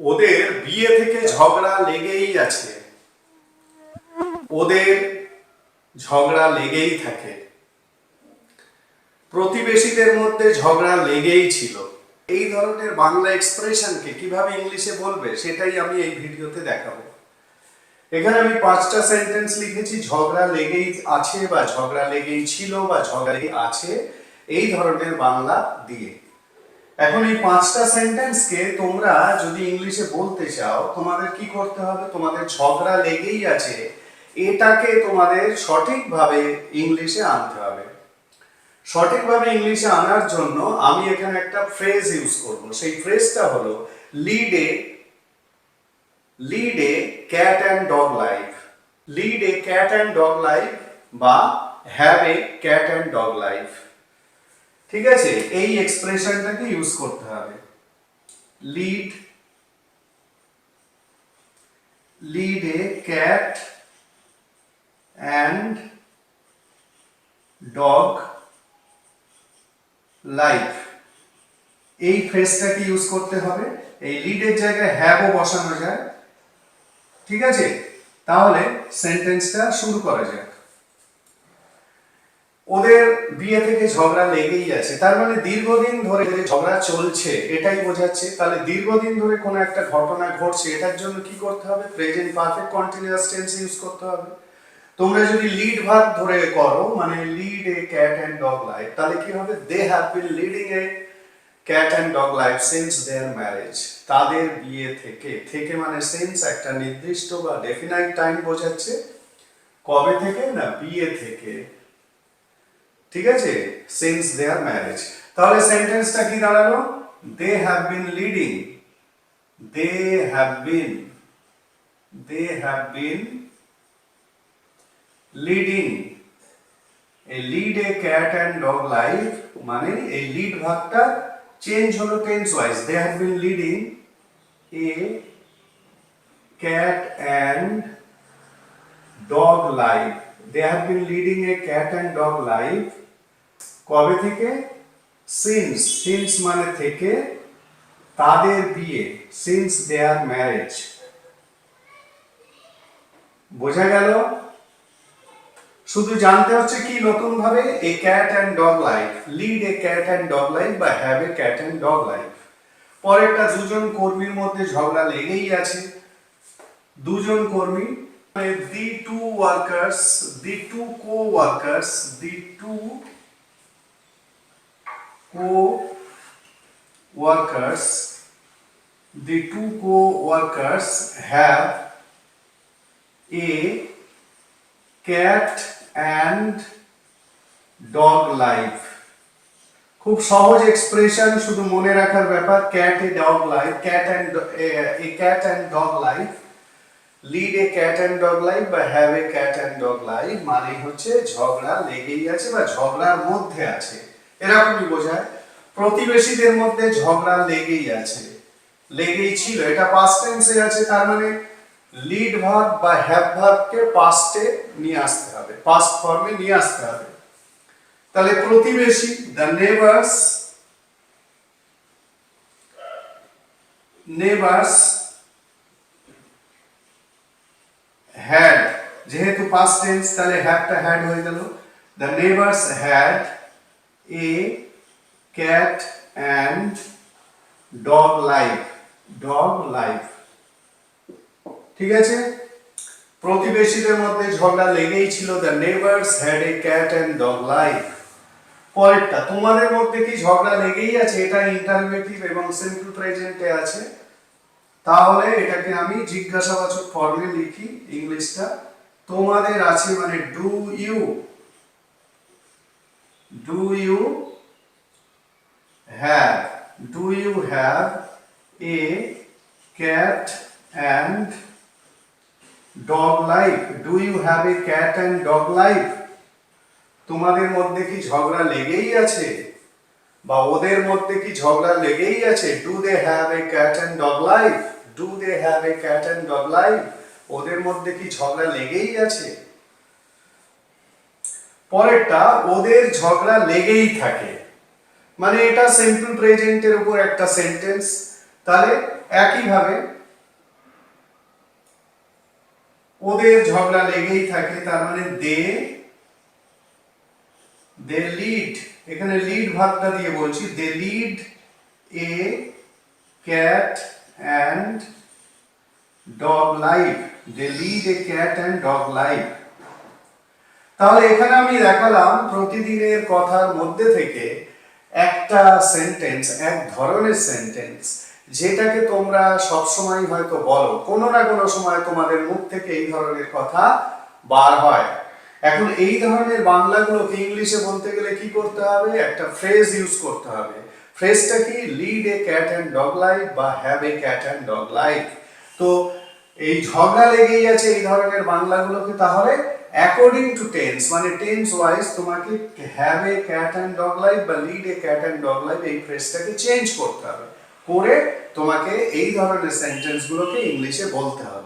ওদের বিয়ে থেকে ঝগড়া লেগেই আছে। ওদের ঝগড়া লেগেই থাকে। প্রতিবেশীদের মধ্যে ঝগড়া লেগেই ছিল। এই ধরনের বাংলা এক্সপ্রেশনকে কীভাবে ইংলিশে বলবে, সেটাই আমি এই ভিডিওতে দেখাবো। এখানে আমি পাঁচটা সেন্টেন্স লিখেছি, ঝগড়া লেগেই আছে বা ঝগড়া লেগেই ছিল বা ঝগড়া লেগেই আছে, এই ধরনের বাংলা দিয়ে। এখন এই পাঁচটা সেন্টেন্সকে তোমরা যদি ইংলিশে বলতে চাও, তোমাদের কি করতে হবে? তোমাদের ঝগড়া লেগেই আছে। এটাকে তোমাদের সঠিকভাবে ইংলিশে আনতে হবে। সঠিকভাবে ইংলিশে আনার জন্য আমি এখানে একটা ফ্রেজ ইউজ করব। সেই ফ্রেজটা হলো lead a lead a cat and dog life lead a cat and dog life বা have a cat and dog life ঠিক আছে? এই এক্সপ্রেশনটাকে ইউজ করতে হবে। Lead lead a cat and dog life এই ফ্রেজটাকে ইউজ করতে হবে। এই লিডের জায়গায় হ্যাভও বসানো যায়। ঠিক আছে? তাহলে সেন্টেন্সটা শুরু করা যাক। ওদের বিয়ে থেকে ঝগড়া লেগেই আছে। তার মানে দীর্ঘদিন ধরে ঝগড়া চলছে, এটাই বোঝাচ্ছে। তাহলে দীর্ঘদিন ধরে কোনো একটা ঘটনা ঘটছে, এটার জন্য কি করতে হবে? Present perfect continuous tense use করতে হবে। তোমরা যদি লিড ভাগ ধরে করো মানে lead a cat and dog life তাহলে কি হবে? They have been leading a cat and dog life since their marriage তাদের বিয়ে থেকে থেকে মানে সিন্স একটা নির্দিষ্ট বা ডেফিনাইট টাইম বোঝাচ্ছে। কবে থেকে না বিয়ে থেকে। ঠিক আছে? সিন্স দেয়ার ম্যারেজ তাহলে সেন্টেন্সটা কি দাঁড়াল? They have been leading they have been they have been leading এই lead a cat and dog life মানে এই লিড ভাগটা চেঞ্জ হলো tense wise they have been leading a cat and dog life they have been leading a cat and dog life কবে থেকে? Since since মানে থেকে তাদের বিয়ে সিন্স দেয়ার ম্যারেজ বোঝা গেল? শুধু জানতে হচ্ছে কি নতুন ভাবে a cat and dog life lead a cat and dog life বা have a cat and dog life পরেরটা দুজন কর্মীর মধ্যে ঝগড়া লেগেই আছে। দুজন কর্মী the two workers the two co workers the two co-workers, the two co-workers have a cat and dog life. খুব সহজ এক্সপ্রেশন শুধু মনে রাখার ব্যাপার cat a dog life cat and a cat and dog life lead a cat and dog life বা have a cat and dog life মানে হচ্ছে ঝগড়া লেগেই আছে বা ঝগড়ার মধ্যে আছে এরকমই বোঝায়, প্রতিবেশীদের মধ্যে ঝগড়া লেগেই আছে। লেগেই ছিল, এটা পাস্ট টেন্সে আছে, তার মানে লিড ভার্ব বা হ্যাভ ভার্বকে পাস্টে নিয়ে আসতে হবে পাস্ট ফর্মে নিয়ে আসতে হবে। তাহলে প্রতিবেশী দ্য নেবার্স নেবার্স হ্যাড যেহেতু পাস্ট টেন্স তাহলে হ্যাডটা হ্যাড হয়ে গেল। The neighbours had a cat and dog life dog life ঠিক আছে? প্রতিবেশীদের মধ্যে ঝগড়া লেগেই ছিল the neighbours had a cat and dog life পরেরটা, তোমাদের মধ্যে কি ঝগড়া লেগেই আছে? এটা ইন্টারভেটিভ এবং সিম্পল প্রেজেন্টে আছে। তাহলে এটাকে আমি জিজ্ঞাসাবাচক ফর্মে লিখি, ইংলিশটা। তোমাদের আছে মানে do you do you have do you have a cat and dog life do you have a cat and dog life তোমাদের মধ্যে কি ঝগড়া লেগেই আছে? বা ওদের মধ্যে কি ঝগড়া লেগেই আছে? Do they have a cat and dog life do they have a cat and dog life ওদের মধ্যে কি ঝগড়া লেগেই আছে? পরেরটা ওদের ঝগড়া লেগেই থাকে। মানে এটা সিম্পল প্রেজেন্টের উপর একটা সেন্টেন্স তাহলে একইভাবে ওদের ঝগড়া লেগেই থাকে, তার মানে দে দে লিড এখানে লিড ভাগটা দিয়ে বলছি they lead a cat and dog life they lead a cat and dog life তাহলে এখানে আমি দেখালাম প্রতিদিনের কথার মধ্যে থেকে একটা সেন্টেন্স এক ধরনের সেন্টেন্স যেটাকে তোমরা সবসময় হয়তো বলো। কোনো না কোনো সময় তোমাদের মুখ থেকে এই ধরনের কথা বার হয়। এখন এই ধরনের বাংলাগুলোকে ইংলিশে বলতে গেলে কি করতে হবে? একটা ফ্রেজ ইউজ করতে হবে। ফ্রেজটা কি? Lead a cat and dog life বা have a cat and dog life তো এই ঝগড়া লেগেই আছে এই ধরনের বাংলাগুলোকে, তাহলে অ্যাকর্ডিং টু টেন্স মানে টেন্স ওয়াইজ তোমাকে have a cat and dog life বা lead a cat and dog life এই ফ্রেজটাকে চেঞ্জ করতে হবে। করে তোমাকে এই ধরনের সেন্টেন্সগুলোকে ইংলিশে বলতে হবে।